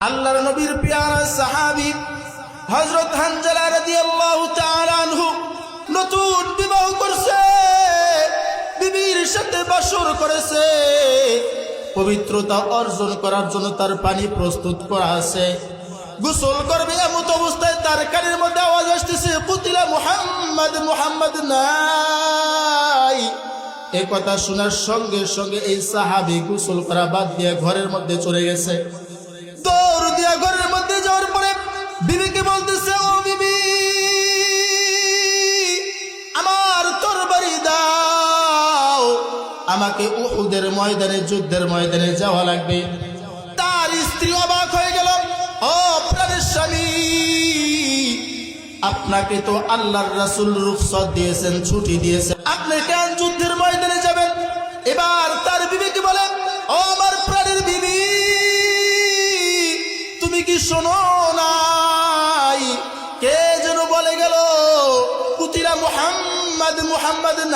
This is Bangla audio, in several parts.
আল্লাহর নবীর পিয়ারা সাহাবি হযরত হানজালা তাআলা আনহু নতুন বিবাহ করছে, বিবির সাথে বাসর করেছে, পবিত্রতা অর্জন করার জন্য তার পানি প্রস্তুত করা আছে। গোসল করবে এমত অবস্থায় তার কানের মধ্যে আওয়াজ আসতেছে, কুতিলা মুহাম্মদ মুহাম্মদ নাই। এ কথা শোনার সঙ্গে সঙ্গে এই সাহাবি গোসল করা বাদ দিয়ে ঘরের মধ্যে চলে গেছে। দিয়া ঘরের মধ্যে যাওয়ার পরে বিবিকে বলতেছে, ও বিবি, আমার তরবারি দাও। আমাকে উহুদের ময়দানে, যুদ্ধের ময়দানে যাওয়া লাগবে। তার স্ত্রী অবাক হয়ে গেল, ও স্বামী, আপনাকে তো আল্লাহর রাসূল রুখসত দিয়েছেন, ছুটি দিয়েছেন। আপনি কেন যুদ্ধের ময়দানে যাবেন? এবার তার বিবেকে বলেন ও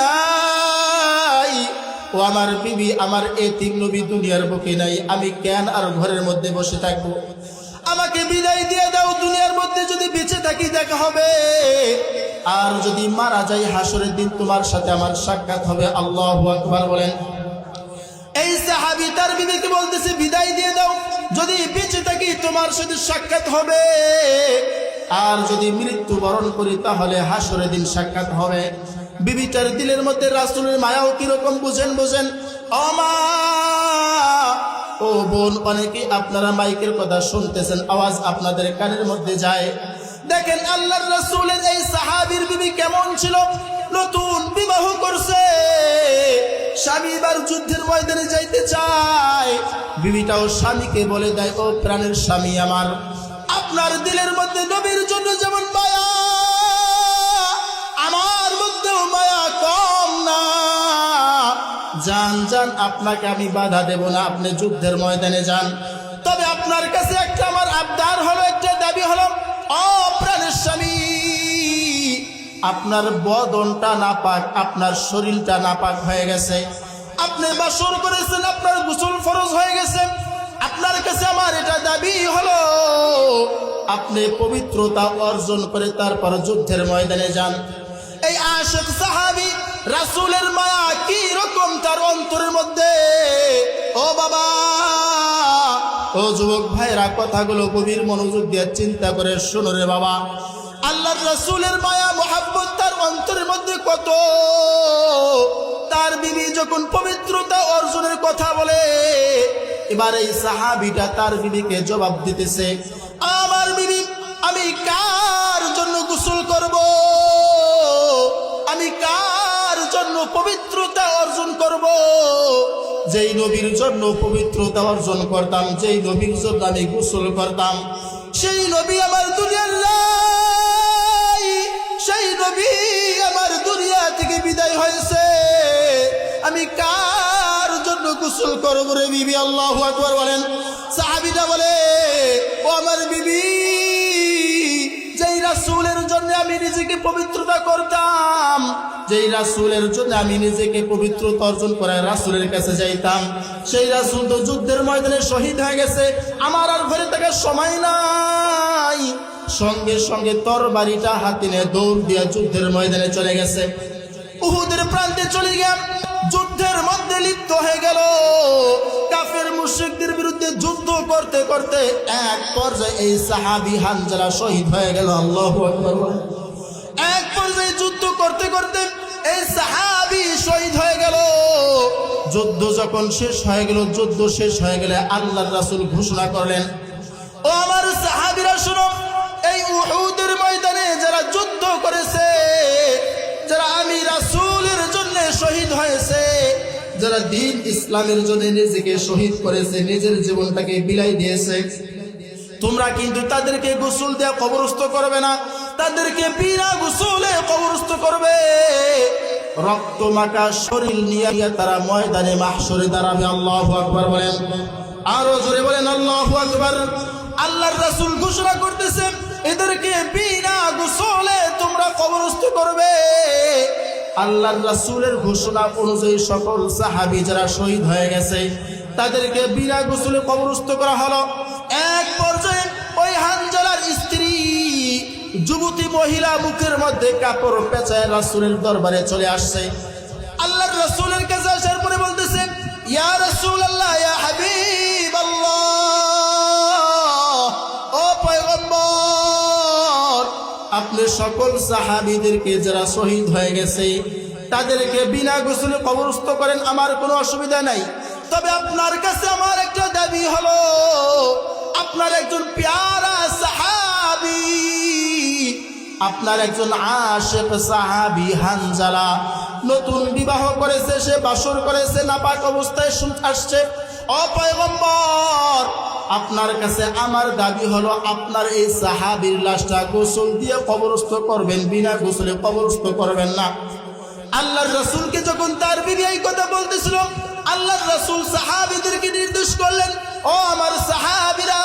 নাই। ও আমার বিবি, আমার এ তিন নবী দুনিয়ার বুকে নাই। আমি কেন আর ঘরের মধ্যে বসে থাকব? আমাকে বিদায় দিয়ে দাও, দুনিয়ার মধ্যে যদি বেঁচে থাকি দেখা হবে। আর যদি মারা যাই হাসরের দিন তোমার সাথে আমার সাক্ষাৎ হবে। আল্লাহ আকবার বলেন। এই সাহাবি তার বিবেকে বলতেছে, বিদায় দিয়ে দাও। যদি বেঁচে থাকি, তোমার সাথে সাক্ষাৎ হবে। আর যদি মৃত্যু বরণ করি, তাহলে হাসরের দিন সাক্ষাৎ হবে। বিবিটার দিলের মধ্যে রাসুলের মায়াও কীরকম বুঝেন বুঝেন। অমা ও বোন অনেকে আপনারা মাইকের কথা শুনতেছেন, আওয়াজ আপনাদের কানের মধ্যে যায়। দেখেন আল্লাহর রাসূলের এই সাহাবীর বিবি কেমন ছিল? নতুন বিবাহ করছে। স্বামী এবার যুদ্ধের ময়দানে যাইতে চায়। বিবিটাও স্বামীকে বলে দেয়, ও প্রাণের স্বামী আমার। আপনার দিলের মধ্যে নবীর জন্য যেমন মায়া যান যান, আপনাকে আমি বাধা দেব না, আপনি যুদ্ধের ময়দানে যান। তবে আপনার কাছে একটা আমার আবদার হলো, একটা দাবি হলো স্বামী, আপনার বদনটা নাপাক, আপনার শরীরটা নাপাক হয়ে গেছে। আপনি বাসর করেছেন, আপনার গোসল ফরজ হয়ে গেছে। আপনার কাছে আমার এটা দাবি হলো, আপনি পবিত্রতা অর্জন করে তারপর যুদ্ধের ময়দানে যান। এই আশেক সাহাবি রাসূলের মায়া কি রকম তার অন্তরের মধ্যে? ও বাবা! ও যুবক ভাইরা, কথাগুলো গভীর মনোযোগ দিয়ে চিন্তা করে শোনো রে বাবা। আল্লাহ রাসূলের মায়া, মোহাব্বত তার অন্তরের মধ্যে কত? তার বিবি যখন পবিত্রতা অর্জনের কথা বলে, এবার এই সাহাবিটা তার বিবিকে জবাব দিতেছে, আমার বিবি, আমি কার জন্য গোসল করব? জন্য পবিত্রতা অর্জন করব। যেই নবীর জন্য পবিত্রতা অর্জন করতাম, যেই নবীর জন্য আমি গোসল করতাম, সেই নবী আমার দুনিয়ার সেই নবী আমার দুনিয়া থেকে বিদায় হয়েছে। আমি কার জন্য গোসল করব রে বিবি? আল্লাহু বলেন। সাহাবীরা বলে, ও আমার বিবি রাসূলের জন্য আমি নিজেকে পবিত্রতা করতাম। যেই রাসূলের জন্য আমি নিজেকে পবিত্রতা অর্জন করে রাসূলের কাছে যাইতাম, সেই রাসূল তো যুদ্ধের ময়দানে শহীদ হয়ে গেছে। আমার আর ঘরে থাকার সময় নাই। সঙ্গে সঙ্গে তরবারিটা হাতে নিয়ে দৌড় দিয়ে যুদ্ধের ময়দানে চলে গেছে। উহুদের প্রান্তে চলে মধ্যে লিপ্ত হয়ে গেল। কাফের মুশরিকদের বিরুদ্ধে যুদ্ধ করতে করতে এক পর্যায়ে এই সাহাবি হানজালা শহীদ হয়ে গেল। আল্লাহু। এক পর্যায়ে যুদ্ধ করতে করতে এই সাহাবি শহীদ হয়ে গেল। যুদ্ধ যখন শেষ হয়ে গেল, যুদ্ধ শেষ হয়ে গেলে আল্লাহর রাসূল ঘোষণা করলেন, ও আমার সাহাবীরা, শুনো, এই উহুদের ময়দানে যারা যুদ্ধ করেছে যারা দিন ইসলামের জন্য নিজেকে শহীদ করেছে, নিজের জীবনটাকে বিলাই দিয়েছে, তোমরা কিন্তু তাদেরকে গোসল দেওয়া কবরস্থ করবে না। তাদেরকে বিনা গোসলে কবরস্থ করবে। রক্ত মাখা শরীর নিয়ে তারা ময়দানে মাহশরে দাঁড়াবে, আল্লাহ আকবার বলেন। আরও জোরে বলেন, আল্লাহ আকবার। আল্লাহর রাসূল ঘোষণা করতেছে, এদেরকে বিনা গোসলে তোমরা কবরস্থ করবে। আল্লাহর রাসূলের ঘোষণা অনুযায়ী সকল সাহাবী যারা শহীদ হয়ে গেছে, তাদেরকে বিনা গোসলে কবরস্থ করা হলো। এক পর্যায়ে ওই হানজালার স্ত্রী, যুবতী মহিলা মুখের মধ্যে কাপড় পেঁচায় রাসূলের দরবারে চলে আসছে। আল্লাহর রাসূলের কাছে আসার পরে বলতেছে, ইয়া রাসূলুল্লাহ, ইয়া হাবিবাল্লাহ আপনি সকল সাহাবীদেরকে যারা শহীদ হয়ে গেছে, তাদেরকে বিনা গোসলে কবরস্থ করেন, আমার কোনো অসুবিধা নাই। তবে আপনার কাছে আমার একটা দাবি হলো, আপনার একজন পেয়ারা সাহাবি, আপনার একজন আশেক সাহাবি হানজালা, নতুন বিবাহ করেছে, সে বাসর করেছে, নাপাক অবস্থায় আসছে। অপয়গম্বর আপনার কাছে আমার দাবি হলো, আপনার এই সাহাবির লাশটা গোসল দিয়ে কবরস্থ করবেন, বিনা গোসলে কবরস্থ করবেন না। আল্লাহর রসুলকে যখন তার বিবি এই কথা বলতেছিল, আল্লাহর রসুল সাহাবিদেরকে নির্দেশ করলেন, ও আমার সাহাবিরা,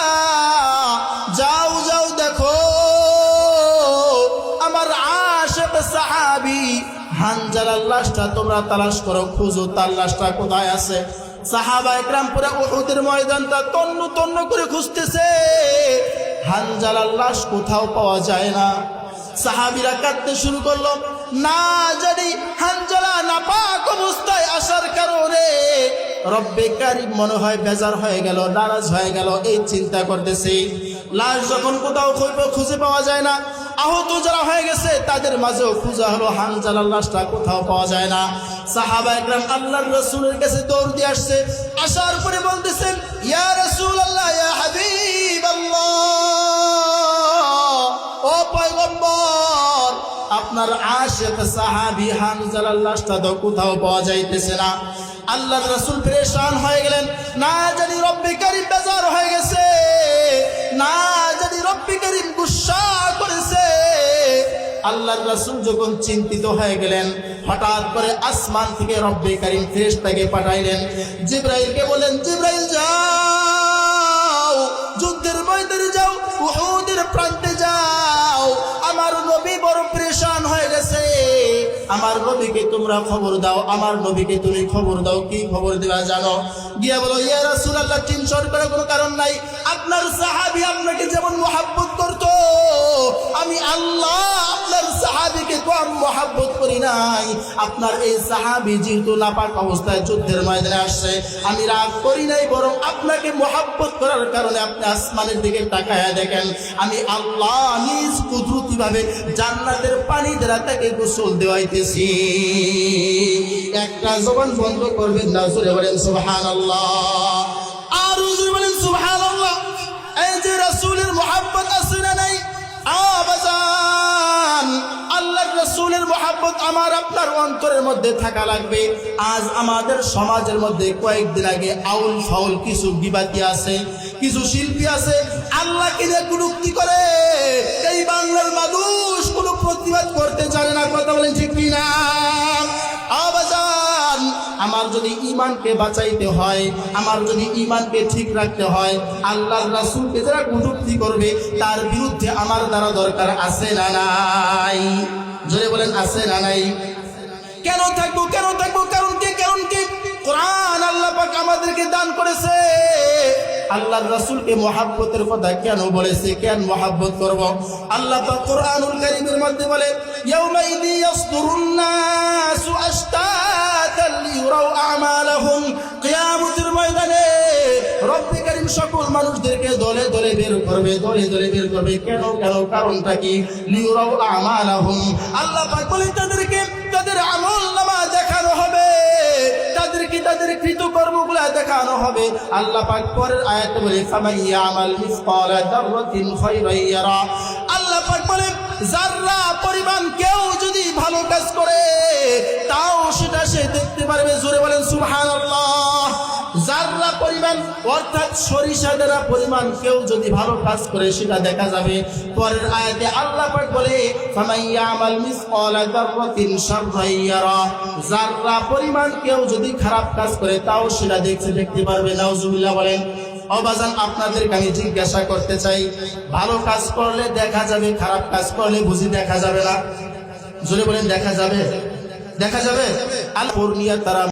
যাও যাও, দেখো, আমার আশেক সাহাবি, হানজালার লাশটা তোমরা তালাশ করো, খুঁজো, তার লাশটা কোথায় আছে? সাহাবা একরাম পুরা উহুদের ময়দানটা তন্ন তন্ন করে খুঁজতেছে। হানজালার লাশ কোথাও পাওয়া যায় না। সাহাবিরা কাঁদতে শুরু করল, না জানি হানজালা নাপাক অবস্থায় আসার কারণে রব্বে কারিম মনে হয় বেজার হয়ে গেল, নারাজ হয়ে গেল, এই চিন্তা করতেছি। লাশ যখন কোথাও খুঁজে পাওয়া যায় না। আহত যারা হয়ে গেছে, তাদের মাঝেও খুঁজা হলো হানজালার লাশটা কোথাও পাওয়া যায় না। সাহাবা একরাম আল্লাহর রসুলের কাছে দৌড় দিয়ে আসছে। আসার পরে বলতেছেন, ইয়া রসুল আল্লাহ ইয়া হাবিব ও পয়গম্বর, আপনার আশেক সাহাবি হানজালার লাশটা তো কোথাও পাওয়া যাইতেছে না। আল্লাহর রসুল পরেশান হয়ে গেলেন। না জানি রব্বি করিম বেজার হয়ে গেছে, না জানি রব্বি করিম গুসা করেছে। আল্লাহর রাসূল যখন চিন্তিত হয়ে গেলেন, হঠাৎ করে আসমান থেকে রব্বে কারিম ফেরেশতাকে পাঠাইলেন। জিব্রাইলকে বলেন জিব্রাইল যাও, যুদ্ধের ময়দানে যাও, উহুদের প্রান্তে যাও। আমার নবী বড় পরেশান হয়ে গেছে। আমার নবীকে তোমরা খবর দাও, আমার নবীকে তুমি খবর দাও, কি খবর দেওয়া জানো? গিয়া বলো, ইয়া রাসূলুল্লাহ টেনশন করার কোনো কারণ নাই। আপনার সাহাবি আপনাকে যেমন মোহাব্বত করতো, আমি আল্লাহ আপনার সাহাবিকে কম মহাব্বত করি নাই। আপনার এই সাহাবি যেহেতু নাপাক অবস্থায় যুদ্ধের ময়দানে আসছে, আমি রাগ করি নাই, বরং আপনাকে মহাব্বত করার কারণে আপনি আসমানের দিকে তাকায়া দেখেন। আমি আল্লাহ নিজ কুদরতি ভাবে জান্নাতের পানি দ্বারা তাকে গোসল দেওয়াইতেছি। একটা জবান বন্ধ করবেন না, জোরে বলেন, সুবহানাল্লাহ। মোহাব্বত আছে না নাই? আবাজান আল্লাহর রসুলের মোহাব্বত আমার আপনার অন্তরের মধ্যে থাকা লাগবে। আজ আমাদের সমাজের মধ্যে কয়েকদিন আগে আউল ফাউল কিছু বিবাদী আছে, কিছু শিল্পী আছে। আল্লাহকে নিয়ে কুলুক্তি করে? এই বাংলার মানুষ কোনো প্রতিবাদ করতে জানে না, কথা বলেন ঠিক কিনা? আমার যদি ইমানকে বাঁচাইতে হয়, আমার যদি ইমানকে ঠিক রাখতে হয়, আল্লাহর রাসুলকে যারা কটূক্তি করবে, তার বিরুদ্ধে আমার দ্বারা দরকার আছে না নাই? জোরে বলেন, আছে না নাই? কেন থাকব কেন থাকব, কারণ কি কারণ কি? কোরআন আল্লাহ পাক আমাদেরকে দান করেছে। আল্লাহর রাসূলকে মহাব্বতের কথা কেন বলেছে, কেন মহাব্বত করব? আল্লাহ পাক কোরআনুল কারীমের মধ্যে বলে ইয়াউমাইদি ইয়াসদুরুন নাসু আমালাহুম সকল মানুষদেরকে দলে দলে বের করবে, দলে দলে বের করবে। কেন কেন, কারণটা কি? আল্লাহ বলেন, তাদেরকে তাদের আমল নামা দেখানো হবে। তাদেরকে তাদের দেখানো হবে। আল্লাহ বলে যাররা পরিমাণ কেউ কাজ করে, তাও সেটা সে দেখতে পারবে, জোরে বলেন, সুবহানাল্লাহ। যাররা পরিমাণ, অর্থাৎ সরিষা দ্বারা পরিমাণ কেউ যদি ভালো কাজ করে, সেটা দেখা যাবে। পরের আয়াতে আল্লাহ পাক বলে ফামান ইয়ামাল মিসকালা শাররান ইয়ারা। যাররা পরিমাণ কেউ যদি খারাপ কাজ করে, তাও সেটা দেখতে দেখতে পারবে। নাউজুবিল্লাহ বলেন, অবাজান আপনাদেরকে আমি জিজ্ঞাসা করতে চাই, ভালো কাজ করলে দেখা যাবে, খারাপ কাজ করলে বুঝি দেখা যাবে না? জোরে বলেন দেখা যাবে? দেখা যাবে? আল পূর্ণিয়া তারা